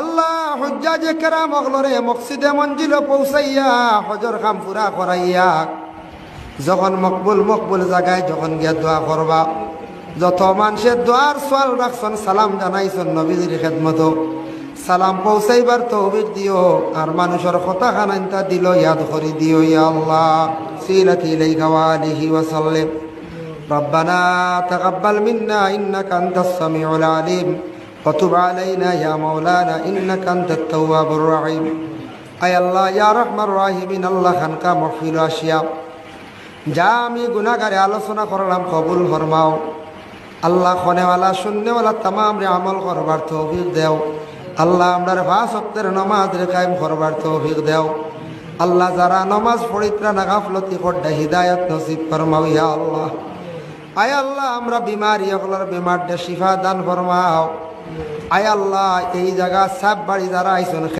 আল্লাহ। আল্লাহ হজ্জাজে কেরাম অগলরে মকসিদে মঞ্জিল পৌঁছাইয়া হজর খাম পুরা করাইয়া যখন মকবুল মকবুল জায়গায় যখন গিয়া দোয়া করবা যত মানুষের দোয়ার সোয়াল রাখছন সালাম জানাইছন নবীজির খেদমত সালাম পৌঁছাইবার তৌবিক দিও আর মানুষের কথা খানাইনটা দিল ইয়াদ করি দিও ইয়া আল্লাহ সিলাতি ইলাইকা ওয়া আলিহি ওয়া সাল্লিম ربنا تقبل منا إنك أنت السميع العليم وتب علينا يا مولانا إنك أنت التواب الرحيم أي الله يا رحمن الراحمين الله খানকা মহফিল আসিয়া যা আমি গুনাগারে আলোচনা করলাম কবুল ফরমাও আল্লাহ খনেওয়ালা শূন্যওয়ালা তামাম রে আমল করবার তৌফিক দেও আল্লাহ আমরার ভাস সপ্তাহের নমাজ রে কায়েম করবার তৌফিক দেও আল্লাহ যারা নমাজ পড়িত্রা না গাফলতি করডা হিদায়ত নসিব ফরমাও ইয়া আল্লাহ আয় আল্লাহ, আমরা বিমারি হলার বিমার শিফা দান ফরমাও। আয় আল্লাহ, এই জায়গা সাপ বাড়ি যারা আইসন